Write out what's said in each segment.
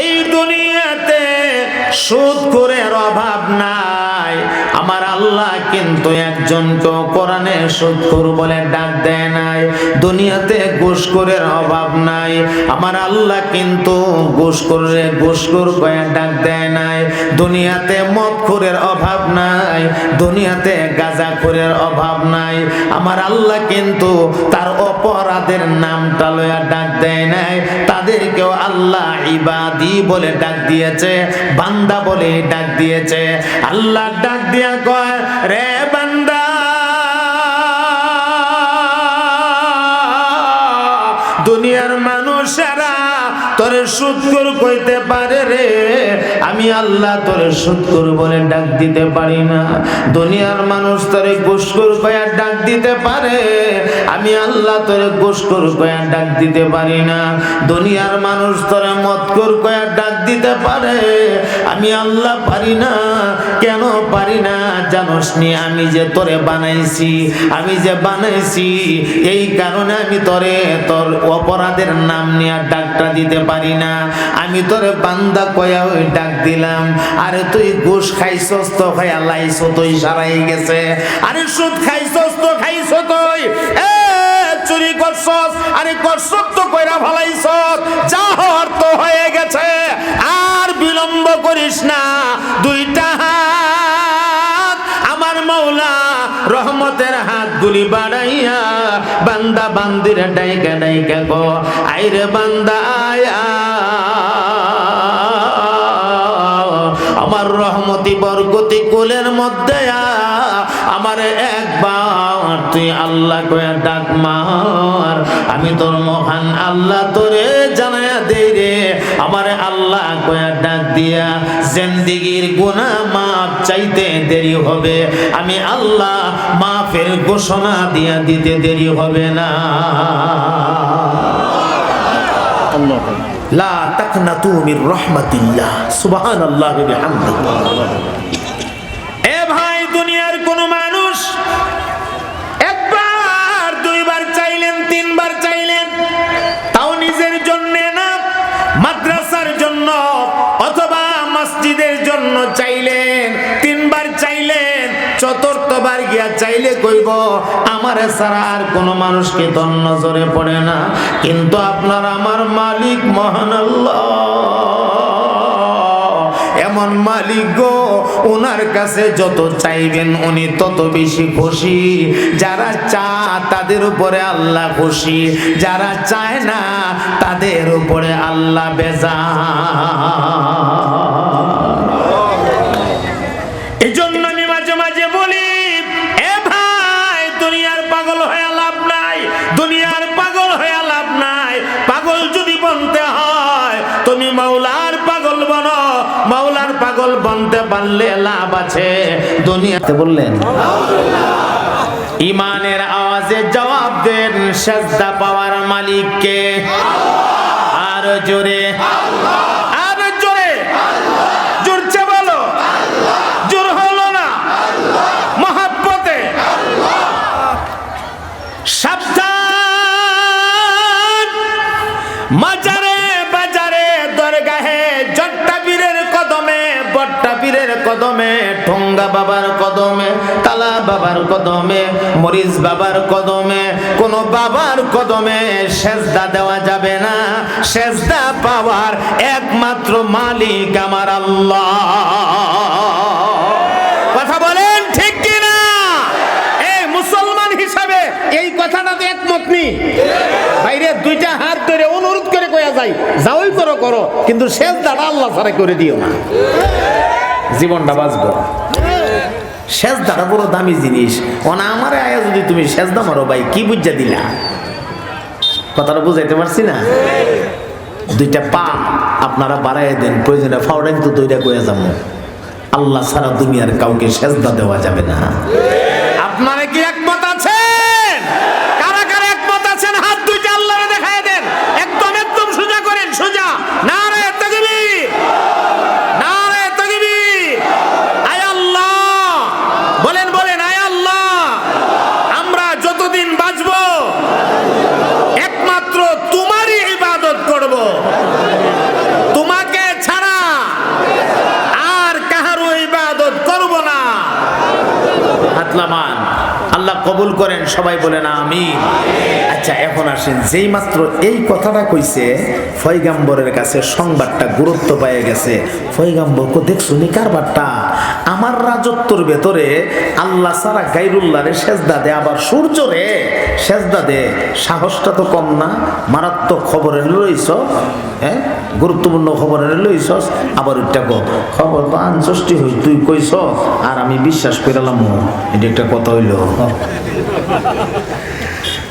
এই দুনিয়াতে সুদ করে অভাব নাই। আমার আল্লাহ কিন্তু একজনকে কোরআনে সুদখোর বলে ডাক দেয় নাই। দুনিয়াতে ঘুষখোরের অভাব নাই। আমার আল্লাহ কিন্তু ঘুষখোরে ঘুষখোর কয়ে ডাক দেয় নাই। দুনিয়াতে মদখোরের অভাব নাই। দুনিয়াতে গাঁজাখোরের অভাব নাই। আমার আল্লাহ কিন্তু তার অপরাধের নামটা লয়া ডাক দেয় নাই। তাদেরকেও আল্লাহ ইবাদি বলে ডাক দিয়েছে, বান্দা বলে ডাক দিয়েছে। আল্লাহ ডাক দিয়া কয় রে দুনিয়ার মানুষেরা তোরে সুৎকর কইতে পারে রে। আমি আল্লাহ সুৎকর বলে ডাক দিতে পারি না। দুনিয়ার মানুষ তোরে ঘুষখোর কয়া ডাক দিতে পারে। আমি আল্লাহ তোরে ঘুষখোর কয়া ডাক দিতে পারি না। দুনিয়ার মানুষ তোরে মতকর কয়া ডাক দিতে পারে। আমি আল্লাহ পারি না। কেন পারি না, জানোস নি, আমি যে তোরে বানাইছি, আমি যে বানাইছি, এই কারণে আমি তোরে, তোর অপরাধের নাম নিয়ে ডাকটা দিতে পারি না। আমি তোরে বান্দা কয়া ওই ডাক দিলাম, আরে তুই ঘুষ খাইছস তো খাই আল্লাহছ তুই সারাই গেছে। আরে সুদ খাইছস তো খাইছ তুই চুরি করছস, আরে করছস তো কইরা ভালাইছস যা হওয়ার তো হয়ে গেছে, আর বিলম্ব করিস না। রহমতের হাত গুলি বাড়াইয়া বান্দা বান্দির ডাইকা ডাইকা গো, আইরে বান্দা, আয়া। আমার রহমতি বরকতি কোলের মধ্যে আমার একবার তুই আল্লাহ কয়া ডাক মার। আমি তোর মহান আল্লাহ তোরে জানায়া দে রে। আমার আল্লাহ কয়া ডাক দিয়া, জিন্দিগির গুনাহ মাপ চাইতে দেরি হবে। আমি আল্লাহ মাফের ঘোষণা দিয়া দিতে দেরি হবে না। লা তাকনাতু মির রাহমাতিল্লাহ। সুবহানাল্লাহি বিহামদিহি। চতুর্থবার গিয়া চাইলে কইব, আমার ছাড়া আর কোনো মানুষকে তোর নজরে পড়ে না। কিন্তু আপনার আমার মালিক মহান আল্লাহ। এমন মালিক গো ওনার কাছে যত চাইবেন উনি তত বেশি খুশি। যারা চা তাদের উপরে আল্লাহ খুশি। যারা চায় না তাদের উপরে আল্লাহ বেজা পারলে লাভ আছে। দুনিয়াতে বললেন, ইমানের আওয়াজে জবাব দেন সাজদা পাওয়ার মালিককে। আর জোরে। আর জোরে। জোরছে বলো জোর হলো না। মহাব্বতে। সাবধান। মাজারে কদমে, ঠোঙ্গা বাবার কদমে, তালা বাবার কদমে, মরিচ বাবার কদমে, কোন বাবার কদমে সেজদা দেওয়া যাবে না। সেজদা পাওয়ার একমাত্র মালিক আমার আল্লাহ। কথা বলেন ঠিক কিনা? এই মুসলমান হিসাবে এই কথাটাতে একমত নি বাইরে দুইটা হাত ধরে অনুরোধ করে কয়া যায়, যাওই করো করো, কিন্তু শেষ দাঁড়া আল্লাহ ছাড়া করে দিও না। জীবনটা বাঁচবো। দাঁড়া বড় দামি জিনিস। ওনা আমার আয়া যদি তুমি শেষ দাম ভাই, কি বুঝা দিলা? কথাটা বুঝাইতে পারছি না? দুইটা পা আপনারা বাড়াই দেন, প্রয়োজনে ফাউডাইন তো দুইটা কয়ে যাব। আল্লাহ সারা দুনিয়ার কাউকে সেজদা দেওয়া যাবে না আপনারা কি একমত আছেন কারা কারা একমত আছেন হাত দুইটা আল্লাহরে দেখায় দেন একদম একদম সোজা করেন সোজা নারে তাকবীর নারে তাকবীর আয় আল্লাহ বলেন বলেন আয় আল্লাহ আমরা যতদিন বাঁচবো একমাত্র তোমারই ইবাদত করব তোমাকে মুসলমান আল্লাহ কবুল করেন সবাই বলেন আমি আচ্ছা এখন আসেন। যেই মাত্র এই কথাটা কইছে ফয়গাম্বরের কাছে সংবাদটা গুরুত্ব পেয়ে গেছে। ফয়গাম্বর কো দেখছ নি কারবারটা? আমার রাজত্বর ভেতরে আল্লাহ সারা গাইরুল্লাহরে সেজদা দে আবার সূর্য রে সেজদা দে সাহসটা তো কম না, মারাত্মক খবরে লইছ হ্যাঁ গুরুত্বপূর্ণ খবরে লইছ, আবার ওইটা গো। খবর তো আনষষ্টি হই, তুই কইছ, আর আমি বিশ্বাস করলাম এটা একটা কথা হইল।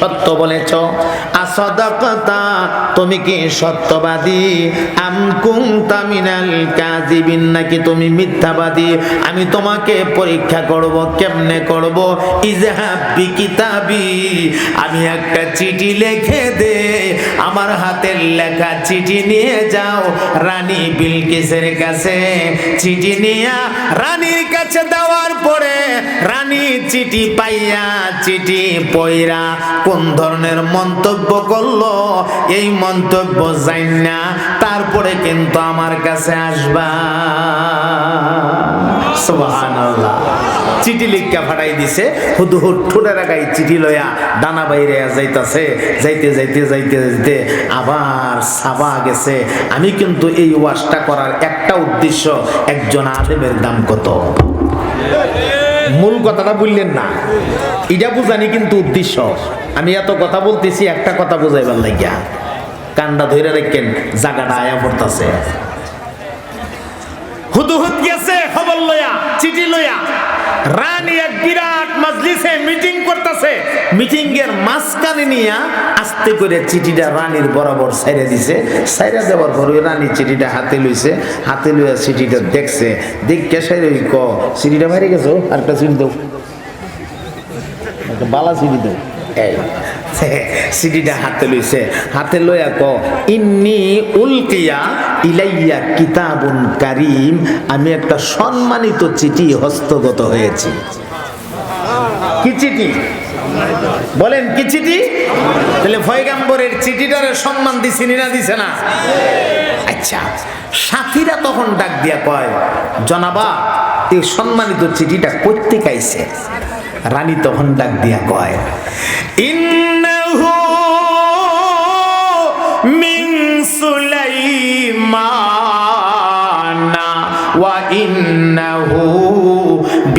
সত্য বলেছ। আসদকতা তুমি কি সত্যবাদী? আমকুম তামিনাল মিনাল কাযিবিন, নাকি তুমি মিথ্যাবাদী? আমি তোমাকে পরীক্ষা করব, কেমনে করব? ইজাহাবি কিতাবি আমি একটা চিঠি লিখে দে। আমার হাতের লেখা চিঠি নিয়ে যাও, রানী বিলকিসের কাছে। চিঠি নিয়ে রানীর কাছে দেওয়ার পরে রানী চিঠি পাইয়া চিঠি পইরা কোন ধরনের মন্তব্য করল, এই মন্তব্য জান না তারপরে কিন্তু আমার কাছে আসবা। চিঠি ফাটাই দিছে হুদু হুদ চিঠি লয়া ডানা বাইরে যাইতাছে। যাইতে যাইতে যাইতে যাইতে আবার সাবা গেছে। আমি কিন্তু এই ওয়াশটা করার একটা উদ্দেশ্য, একজন আলেমের দাম কত? মূল কথাটা বললেন না। এটা বুঝানি কিন্তু উদ্দেশ্য। আমি এত কথা বলতেছি, একটা কথা বুঝাইবার লাগিয়া। কান্দা ধরে রেখেন জায়গাটা আয়া পড়তাছে। হুদুহুদ গেছে খবর লয়া, চিঠি লয়া। রানী এক বিরাট মজলিসে মিটিং করতেছে। মিটিং এর মাঝখানে নিয়া আস্তে করে চিঠিটা রানীর বরাবর সাইরা দিছে। সাইরা দেওয়ার পর ওই রানী চিঠিটা হাতে লইছে। হাতে লইয়া চিঠিটা দেখছে। দেখকে সাইরে ক, চিঠিটা মারি গেছো আরেকটা চিঠি দাও। একটা বালা চিঠি দাও। এই সিডিটা হাতে লইছে। হাতে লইয়া ক ইন্নি উলকিয়া ইলাইয়া কিতাবুন কারিম। আমি একটা সম্মানিত চিঠি হস্তগত হয়েছি। কি চিঠি? বলেন, কি চিঠি? তাহলে ফয়গাম্বরের চিঠিটারে সম্মান দিছি না দিছে না? আচ্ছা সাথীরা তখন ডাক দিয়া কয়, জনাবা, এই সম্মানিত চিঠিটা করতে কাইছে? রানী তখন ডাক দিয়া কয় ইন্নাহু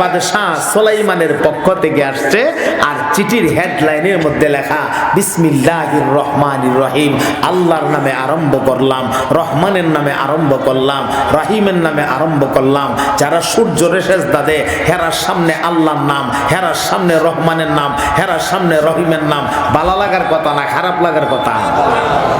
বাদশাহ সোলাইমানের পক্ষ থেকে আসছে আর চিঠির হেডলাইনের মধ্যে লেখা, বিসমিল্লাহির রহমানির রহিম, আল্লাহর নামে আরম্ভ করলাম, রহমানের নামে আরম্ভ করলাম, রহিমের নামে আরম্ভ করলাম। যারা সূর্য রেশেষ দাদে হেরার সামনে আল্লাহর নাম, হেরার সামনে রহমানের নাম, হেরার সামনে রহিমের নাম। বালা লাগার কথা না, খারাপ লাগার কথা।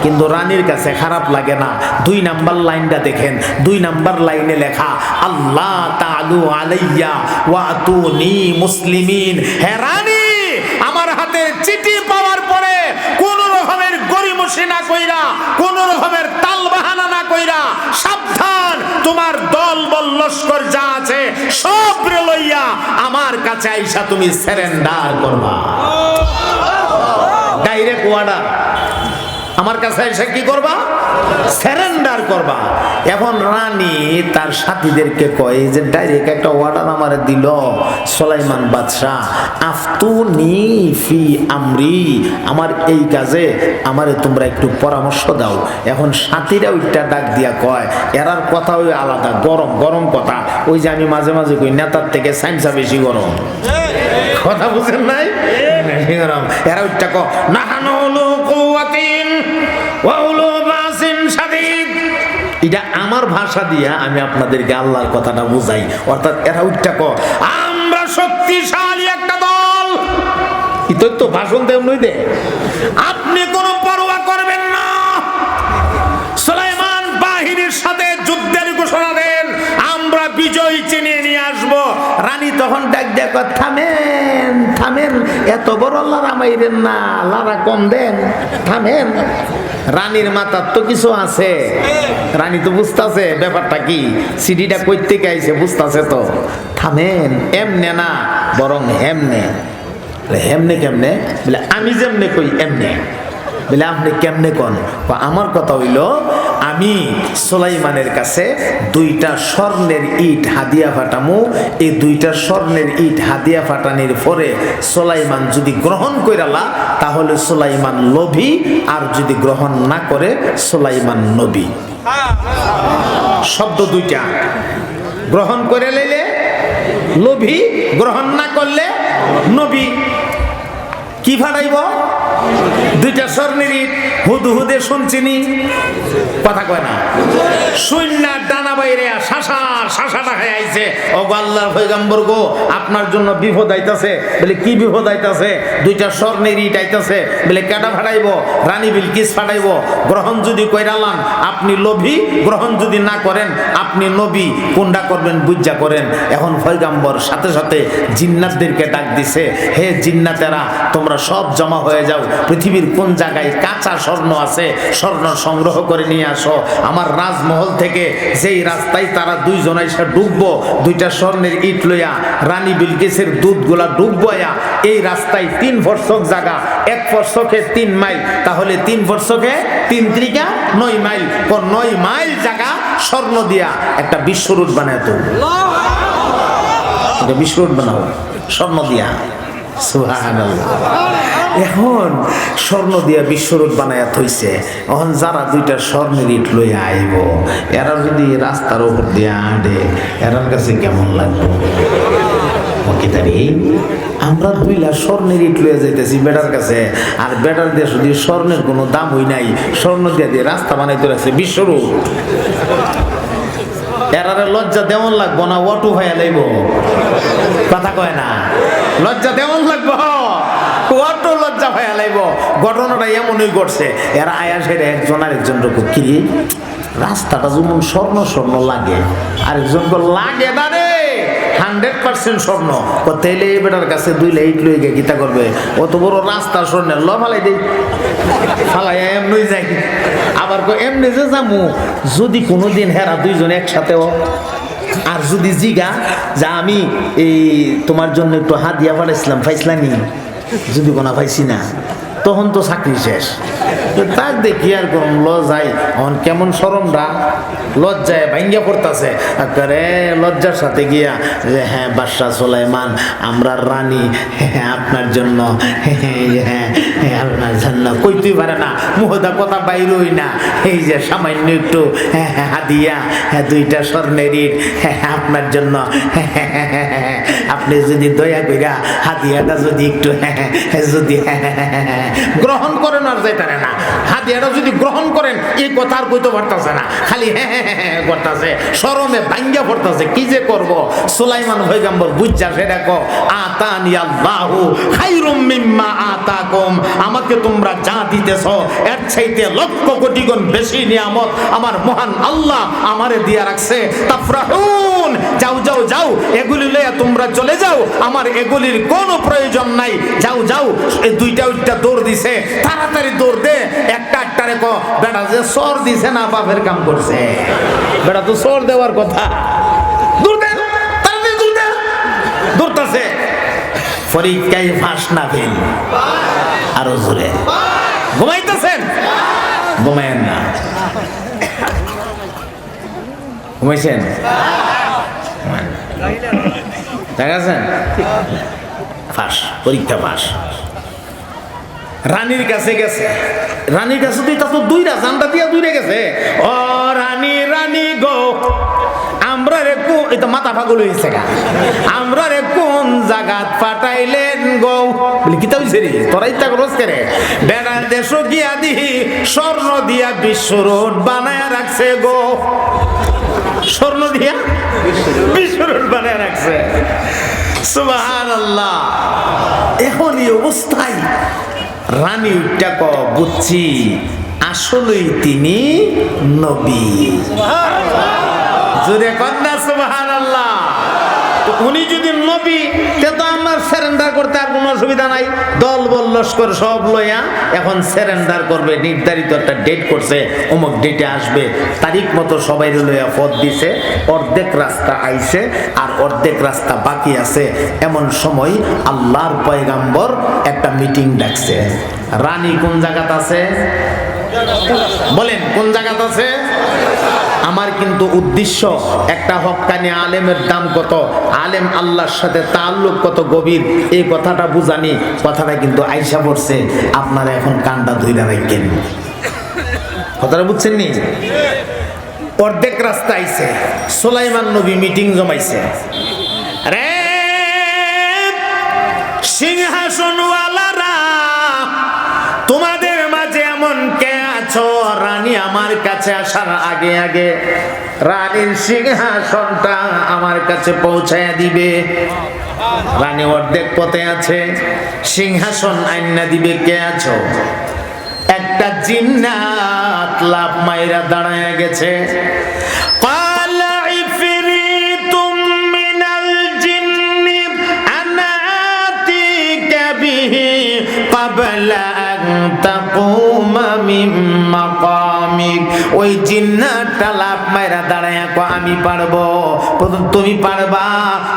কিন্তু রানীর কাছে খারাপ লাগে না। দুই নাম্বার লাইনটা দেখেন, দুই নাম্বার লাইনে লেখা, আল্লাহ তালু আলাইয়া ওয়াতুনি মুসলিমিন। হে রানী আমার হাতে চিঠি পাওয়ার পরে কোন রকমের গরিমসি না কইরা কোন রকমের তাল বাহানা না কইরা সাবধান তোমার দল বল লস্কর যা আছে সব রে লইয়া আমার কাছে আইসা তুমি সারেন্ডার করবা। ডাইরেক্ট ওয়ার্ডার আমার কাছে এসে কি করবা? সারেন্ডার করবা। এখন রানী তার সাথীদেরকে কয় যে ডাইরেক্ট একটা অর্ডার আমার দিল, সোলাইমান বাদশাহ। আফতুনি ফি আমরি। আমার এই কাজে আমারে তোমরা একটু পরামর্শ দাও। এখন সাথীরা ওইটা ডাক দিয়া কয়, এরার কথা ওই আলাদা, গরম গরম কথা। ওই যে আমি মাঝে মাঝে কই, নেতার থেকে সাইন্সা বেশি গরম। কথা বুঝেন নাই? এরা ওইটা ক নাহানো হলো এটা আমার ভাষা দিয়া আমি আপনাদেরকে আল্লাহর কথাটা বুঝাই। অর্থাৎ এরা উঠটা ক আমরা শক্তিশালী একটা দল। ইতর তো ভাষণ তেমনি দে। আপনি কোনো পরোয়া করবেন না। সুলাইমান বাহিনীর সাথে যুদ্ধের ঘোষণা দেন, আমরা বিজয় চিনিয়ে নিয়ে আসব। রানী তখন ডাক দেখ থামেন থামেন, এত বড় লারা মাইরেন না লারা কম দেন, থামেন। রানীর মাথার তো কিছু আছে। রানী তো বুঝতেছে, ব্যাপারটা কি? সিডিটা কই থেকে আইছে বুঝতেছে তো? থামেন, এমনে না, বরং হেমনে হেমনে কেমনে? বলে, আমি যেমনে কই, এমনে। বলে, আপনি কেমনে কন? আমার কথা হইল আমি সোলাইমানের কাছে দুইটা স্বর্ণের ইট হাদিয়া ফাটামু। এই দুইটা স্বর্ণের ইট হাদিয়া ফাটানির পরে সোলাইমান যদি গ্রহণ কইরালা, তাহলে সোলাইমান লোভী, আর যদি গ্রহণ না করে, সোলাইমান নবী। শব্দ দুইটা। গ্রহণ করে লইলে লোভী, গ্রহণ না করলে নবী। কি ফাটাইব? দুইটা স্বর্ণের হুদু হুদে শুনছিনি কথা কয় না। শূন্য ডানা বাইরে শাসা শাসাটা হয়ে আইছে। ও আল্লাহর পয়গম্বর গো, আপনার জন্য বিপদ আইতাছে। বলে, কি বিপদ আইতাছে? দুইটা স্বর্ণের ইট আইতাছে। বলে কেটা ফাটাইব? রানী বিলকিস ফাটাইব। গ্রহণ যদি কইরালাম আপনি লোভী। গ্রহণ যদি না করেন, আপনি নবী। কোনটা করবেন বুজ্জা করেন। এখন পয়গাম্বর সাথে সাথে জিন্নাতদেরকে ডাক দিছে, হে জিন্নাতেরা, তোমরা সব জমা হয়ে যাও। পৃথিবীর কোন জায়গায় কাঁচা স্বর্ণ আছে স্বর্ণ সংগ্রহ করে নিয়ে আসো। আমার রাজমহল থেকে যেই রাস্তায় তারা দুইজন এসে ডুববো দুইটা স্বর্ণের ইট লইয়া রানী বিলকিসের দুধগুলা ডুববয়া এই রাস্তায় তিন ফর্সক জায়গা এক ফর্সকে তিন মাইল তাহলে তিন ফর্সকে তিন ত্রিকা নয় মাইল ও নয় মাইল জায়গা স্বর্ণ দিয়া একটা বিশ্ব রুট বানায় তো এটা বিশ্ব রুট বানাও স্বর্ণ দিয়া। সুবহানাল্লাহ। এখন স্বর্ণ দিয়া বিশ্বরূপ বানায়া থইছে। এখন যারা দুইটা স্বর্ণের ইট লইয়া আইব, এরা যদি রাস্তার উপর দিয়ে আঁটে, এরার কাছে কেমন লাগবে? আমরা দুইলা স্বর্ণের ইট লইয়া যাইতেছি বেটার কাছে, আর বেটার দিয়ে শুধু স্বর্ণের কোনো দাম হই নাই, স্বর্ণ দিয়া দিয়ে রাস্তা বানাইতে রাখছে বিশ্বরূপ। এরারে লজ্জা দেমন লাগবো না অটু ভাইয়া লাইব? কথা কয় না, লজ্জা দেমন লাগবো। ভাইয়া লাইব ঘটনাটা এমনই ঘটছে। এরা আয়া সেরে একজন আর একজন রকম, কি রাস্তাটা যেমন স্বর্ণ স্বর্ণ লাগে। আরেকজন লাগে না রে। স্বর্ণ। কাছে দুই লাইট লই গে করবে? রাস্তা ল আবার যে যামু। যদি কোনোদিন হেরা দুইজন একসাথে আর যদি জিগা, যা আমি এই তোমার জন্য একটু হাত দিয়া পাঠাইছিলাম পাইছিলানি যদি কোনা পাইছি না তখন তো চাকরি শেষ। তার দেখি আর কোন লজাই অন কেমন সরমটা লজ্জায় ভাঙ্গিয়া পড়তাছে। করে লজ্জার সাথে গিয়া যে হ্যাঁ বাদশাহ সোলাইমান আমরা রানী হ্যাঁ আপনার জন্য হ্যাঁ হ্যাঁ, আপনার জন্য কইতেই পারে না মুহদা কথা বাইরই না। এই যে সামান্য একটু হ্যাঁ, হ্যাঁ, হাদিয়া হ্যাঁ, দুইটা স্বর্ণের ইট হ্যাঁ, হ্যাঁ, আপনার জন্য আপনি যদি দয়া কইরা হাদিয়াটা যদি একটু যদি গ্রহণ করেন আর যাইতারে না হাদিয়াটা যদি গ্রহণ করেন, এই কথা আর কইতে পারতাছে না। খালি হ্যাঁ হ্যাঁ করতাছে ভাঙ্গা পড়তাছে, কি যে করব? সুলাইমান পয়গম্বর বুঝছা সেটা কো আতানি খাইরুম মিম্মা আতাকুম। আমাকে তোমরা যা দিতেছ, এর চাইতে লক্ষ কোটি গুণ বেশি নিয়ামত আমার মহান আল্লাহ আমারে দিয়া রাখছে। তাফরাহুন যাও যাও যাও, এগুলি লইয়া তোমরা চলে যাও, আমার এগুলির কোনো প্রয়োজন নাই। যাও যাও এই দুইটা উইটা দৌড় দিছে, তাড়াতাড়ি দৌড় দে, একটা একটারে ক বেটা যে সর দিছে না, বাপের কাম করছে। বেটা তো সর দেওয়ার কথা। দে, তাড়াতাড়ি দে। দৌড়তাছে। পরীক্ষায় ফাঁস না ফেল আরও জোরে। ঘুমাইতেছেন? না। ঘুমাইছেন? ফাঁস পরীক্ষা ফাঁস। রানীর কাছে গেছে। রানীর কাছে তুই তা দুইটা জানটা দিয়া দূরে গেছে। ও রানী রানী গো আমরা রে কোন এই মাথা পাগল হয়েছে গা। আমরা রে কোন জাগাত পাঠাইলেন গো? বলি কিতা হইছে রে? তোরা ইত্যা করস রে? বেড়া দেশ গিয়া দিহি স্বর্ণ দিয়া বিশ্ব রোড বানায়া রাখছে গো। স্বর্ণ দিয়া বিস্ফোরণ বানায় রাখছে। সুবাহান আল্লাহ এখন এই অবস্থায় রানী বুঝছি, আসলেই তিনি নবী। জোরে কন্যা সুবাহান উনি যদি নবী, তে তো আমার সারেন্ডার করতে আর কোনো অসুবিধা নাই। দল বল লস্কর সব লইয়া এখন সারেন্ডার করবে, নির্ধারিত একটা ডেট করছে, অমুক ডেটে আসবে, তারিখ মতো সবাই লইয়া পথ দিছে, অর্ধেক রাস্তা আইছে আর অর্ধেক রাস্তা বাকি আছে। এমন সময় আল্লাহর পয়গাম্বর একটা মিটিং ডাকছে। রানী কোন জায়গাত আছে? বলেন, কোন জায়গাত আছে? আমার কিন্তু উদ্দেশ্য একটা হক্কানি আলেমের দাম কত? আলেম আল্লাহর সাথে তাল্লুক কত গভীর? এই কথাটা বুঝানি, কথাটা কিন্তু আইসা পড়ছে। আপনারা এখন কানটা ধুইরা রাখেন। কথাটা বুঝছেন নি? অর্ধেক রাস্তা আইছে। সোলাইমান নবী মিটিং জমাইছে। রে সিংহাসনওয়ালারা রানী আমার কাছে আসার আগে আগে রানীর সিংহাসনটা আমার কাছে পৌঁছায় দিবে। রানী অর্ধেক পথে আছে, সিংহাসন আইনা দিবে, কে আছো? একটা জিন্নাত লাভ মাইরা দাঁড়ায় গেছে। পা ওই জিন্নাতটা লাভ মাইরা দাঁড়ায় আমি পারব। প্রথম তুমি পারবা,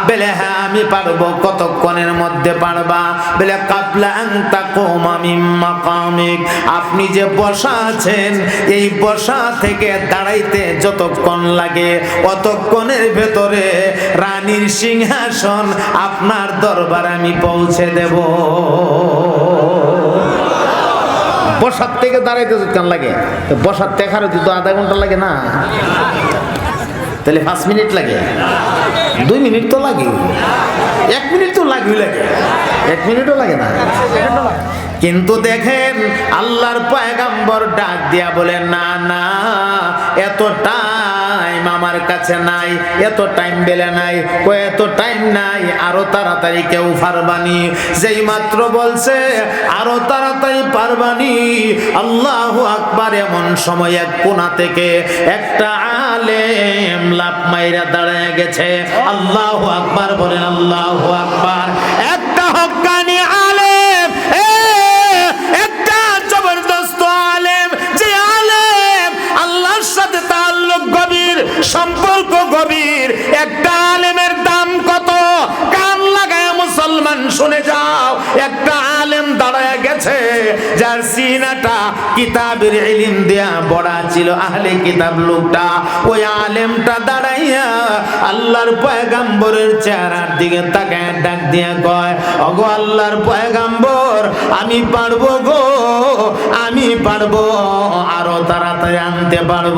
বেলে হ্যাঁ আমি পারব, কতক্ষণের মধ্যে পারবা? বেলে, কাবলা তাকুমা মিন মাকামিক। আপনি যে বসা আছেন, এই বসা থেকে দাঁড়াইতে যতক্ষণ লাগে, অতক্ষণের ভেতরে রানীর সিংহাসন আপনার দরবার আমি পৌঁছে দেব। বসার থেকে দাঁড়াইতে কেন লাগে, তো বসার দেখারও তো আধা ঘণ্টা লাগে না, তাহলে পাঁচ মিনিট লাগে। দুই মিনিট তো লাগে। এক মিনিট তো লাগবে লাগে। এক মিনিটও লাগে না। কিন্তু দেখেন, আল্লাহর পায়গাম্বর ডাক দিয়া বলে, না না এত টাইম আমার কাছে নাই, এত টাইম বেলে নাই ও এত টাইম নাই, আরও তাড়াতাড়ি কেউ পারবানি। যেই মাত্র বলছে, আরও তাড়াতাড়ি পারবানি। আল্লাহ আকবার এমন সময় এক কোনা থেকে একটা আলেম লাভ মাইরা দাঁড়ায় গেছে। আল্লাহ আকবার বলেন, আল্লাহ আকবার। সিনাটা কিতাবের ইলিম দেয়া বড়া ছিল আহলে কিতাব লোকটা। ওই আলেমটা দাঁড়াইয়া আল্লাহর পয়গাম্বরের চেহারার দিকে তাকায় ডাক দিয়া কয়, অগো আল্লাহর পয়গাম্বর, আমি পারব গো, আমি পারব, আরও তাড়াতাড়ি আনতে পারব।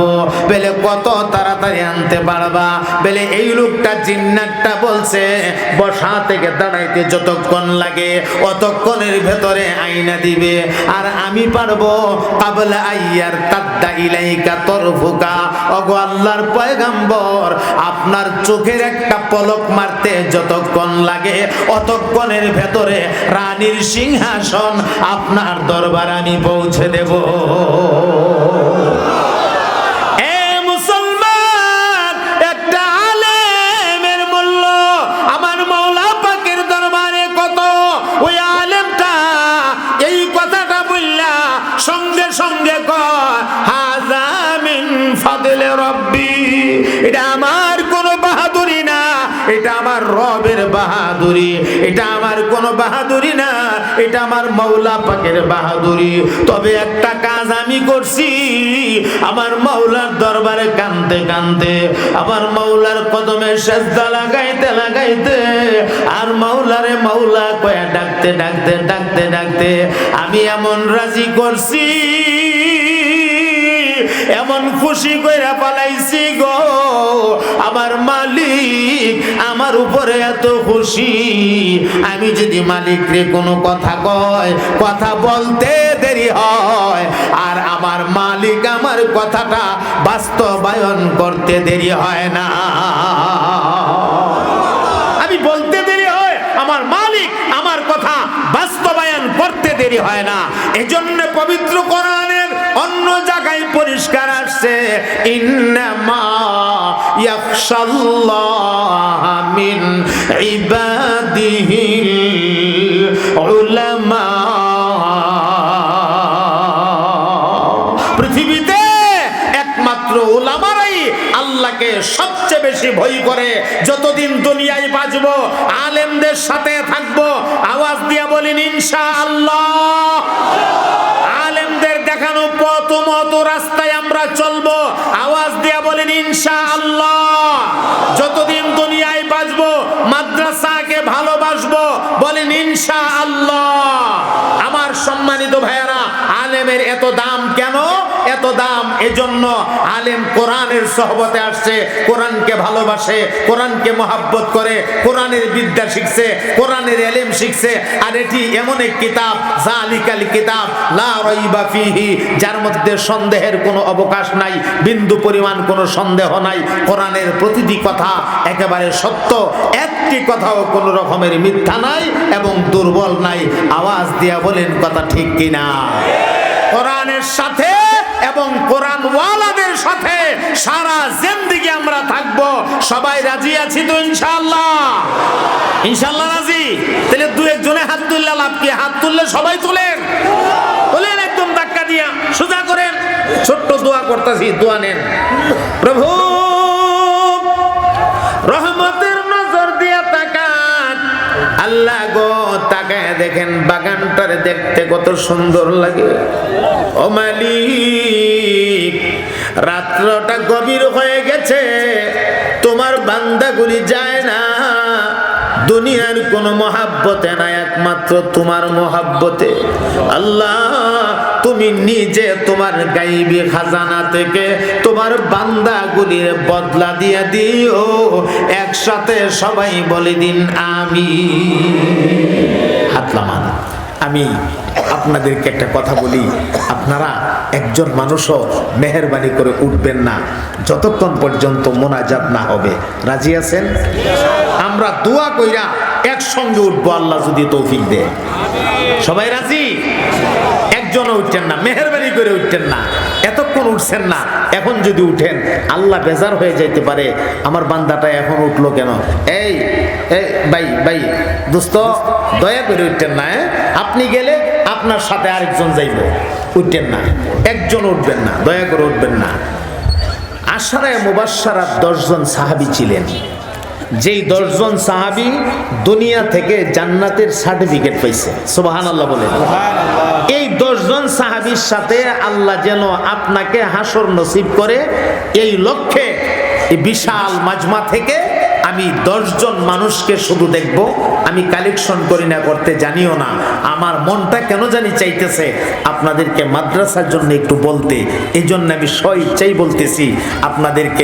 বেলে, কত তাড়াতাড়ি আনতে পারবা? বেলে, এই লোকটা জিন্নাতটা বলছে, বসা থেকে দাঁড়াইতে যতক্ষণ লাগে, অতক্ষণের ভেতরে আইনা দিবে। আর আমি পারব, কাবলা আইয়ার তাদ্দা ইলাইকা তরফুকা। অগো আল্লাহর পয়গাম্বর আপনার চোখের একটা পলক মারতে যতক্ষণ লাগে, অতক্ষণের ভেতরে রানীর সিংহাসন আপনার দরবার আমি পৌঁছে দেব। রবের বাহাদুরি। এটা আমার কোনো বাহাদুরি না, এটা আমার মৌলা পাকের বাহাদুরি। তবে একটা কাজ আমি করছি, আমার মৌলার দরবারে কানতে কানতে, আমার মৌলার কদমে সেজদা লাগাইতে লাগাইতে, আর মৌলারে মৌলা কয়ে ডাকতে ডাকতে ডাকতে ডাকতে, আমি এমন রাজি করছি, এমন খুশি কইরা পালাইছি গো। আমার মালিক আমার উপরে এত খুশি। আমি যদি মালিকরে কোনো কথা কয়, কথা বলতে দেরি হয়। আর আমার মালিক আমার কথাটা বাস্তবায়ন করতে দেরি হয় না। আমি বলতে দেরি হয়, আমার মালিক আমার কথা বাস্তবায়ন করতে দেরি হয় না। এজন্য পবিত্র কোরআনের অন্য জায়গায় পরিষ্কার আসছে, ইন্নামা ইয়াখশাল্লাহ মিন ইবাদিহিল পৃথিবীতে একমাত্র ওলামারাই আল্লাহকে সবচেয়ে বেশি ভয় করে। যতদিন দুনিয়ায় বাঁচবো, আলেমদের সাথে থাকব, আওয়াজ দিয়া বলিন ইনশা আল্লাহ পথ মত রাস্তায় আমরা চলবো। আওয়াজ দিয়া বলেন ইনশা আল্লাহ যতদিন দুনিয়ায় বাঁচবো, মাদ্রাসাকে ভালোবাসবো, বলেন ইনশা আল্লাহ আমার সম্মানিত ভাইয়ারা আলেমের এত দাম কেন? এত দাম এজন্য আলেম কোরআনের সহবতে আসছে, কোরআনকে ভালোবাসে, কোরআনকে মহাব্বত করে, কোরআনের বিদ্যা শিখছে, কোরআনের এলেম শিখছে, আর এটি এমন এক কিতাব জালিকাল কিতাব, লা রাইবা ফিহি, যার মধ্যে সন্দেহের কোনো অবকাশ নাই, বিন্দু পরিমাণ কোনো সন্দেহ নাই। কোরআনের প্রতিটি কথা একেবারে সত্য, একটি কথাও কোনো রকমের মিথ্যা নাই এবং দুর্বল নাই। আওয়াজ দিয়া বলেন কথা ঠিক কিনা? কোরআনের সাথে এবং কোরআন ওয়ালাদের সাথে সারা জিন্দিগি আমরা থাকব। সবাই রাজি আছি তো ইনশাআল্লাহ? ইনশাআল্লাহ রাজি? তাহলে দু একজনে হাত তুললে লাভ কি? হাত তুললে সবাই তুলেন। তোলেন একদম ধাক্কা দিয়া। সোজা করেন। ছোট্ট দোয়া করতেছি, দোয়া নেন। প্রভু আল্লাহ গো, তাকায় দেখেন, বাগানটার দেখতে কত সুন্দর লাগে। ও মালিক, রাত্রটা গভীর হয়ে গেছে, তোমার বান্দাগুলি যায় না। দুনিয়ার কোনো মহাব্বতে না একমাত্র তোমার মহাব্বতে। আল্লাহ তুমি নিজে তোমার গাইবি খাজানা থেকে। তোমার বান্দাগুলির বদলা দিয়ে দিও। একসাথে সবাই বলে দিন আমি হাতলামান আমি আপনাদেরকে একটা কথা বলি। আপনারা একজন মানুষও মেহরবানি করে উঠবেন না। যতক্ষণ পর্যন্ত মোনাজাত না হবে। রাজি আছেন? আমরা দোয়া কইরা একসঙ্গে উঠবো, আল্লাহ যদি তৌফিক দেয়। সবাই রাজি? উঠছেন না, মেহরবানি করে উঠছেন না, এতক্ষণ উঠছেন না, এখন যদি উঠেন, আল্লাহ বেজার হয়ে যাইতে পারে। আমার বান্দাটা এখন উঠল কেন? এই এই, ভাই ভাই, দোস্ত, দয়া করে উঠতেন না হ্যাঁ? আপনি গেলে আপনার সাথে আরেকজন যাইব। উঠতেন না, একজন উঠবেন না, দয়া করে উঠবেন না। আশারায় মুবাসারা দশজন সাহাবি ছিলেন। যেই দশজন সাহাবি দুনিয়া থেকে জান্নাতের সার্টিফিকেট পাইছে। সুবাহান আল্লাহ বলে দশজন সাহাবির সাথে আল্লাহ যেন আপনাকে হাসর নসিব করে এই লক্ষ্যে বিশাল মাজমা থেকে আমি দশজন মানুষকে শুধু দেখব। আমি কালেকশন করি না, করতে জানিও না। আমার মনটা কেন জানি চাইতেছে, আপনাদেরকে মাদ্রাসার জন্য একটু বলতে। এই জন্য আমি স্ব ইচ্ছাই বলতেছি, আপনাদেরকে